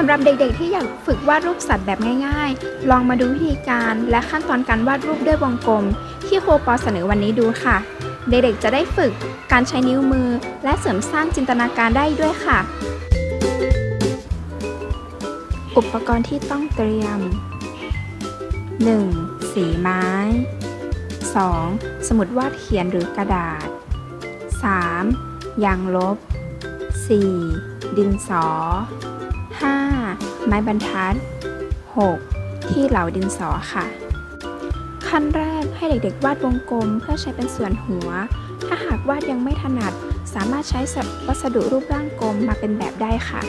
สำหรับเด็กๆ ที่อยากฝึกวาดรูปสัตว์แบบง่ายๆ ลองมาดูวิธีการและขั้นตอนการวาดรูปด้วยวงกลม ที่โคปอเสนอวันนี้ดูค่ะ เด็กๆ จะได้ฝึกการใช้นิ้วมือ และเสริมสร้างจินตนาการได้ด้วยค่ะ อุปกรณ์ที่ต้องเตรียม 1. สีไม้ 2. สมุดวาดเขียนหรือกระดาษ 3. ยางลบ 4. ดินสอ 5. ไม้บรรทัด 6. ที่เหลาดินสอค่ะ ขั้นแรกให้เด็กๆ วาดวงกลมเพื่อใช้เป็นส่วนหัว ถ้าหากวาดยังไม่ถนัด สามารถใช้วัสดุรูปร่างกลมมาเป็นแบบได้ค่ะ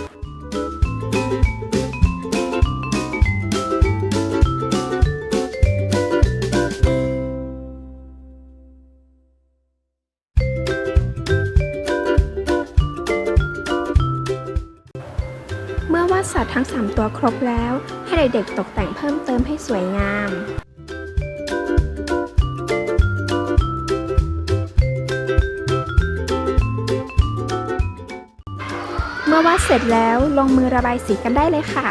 เมื่อวาดสัตว์ทั้ง 3 ตัวครบแล้ว ให้เด็กๆตกแต่งเพิ่มเติมให้สวยงามเมื่อวาดเสร็จแล้วลงมือระบายสีกันได้เลยค่ะ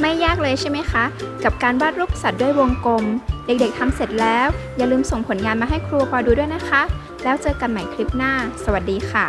ไม่ยากเลยใช่ไหมคะ กับการวาดรูปสัตว์ด้วยวงกลม เด็กๆทำเสร็จแล้ว อย่าลืมส่งผลงานมาให้ครูปอดูด้วยนะคะ แล้วเจอกันใหม่คลิปหน้า สวัสดีค่ะ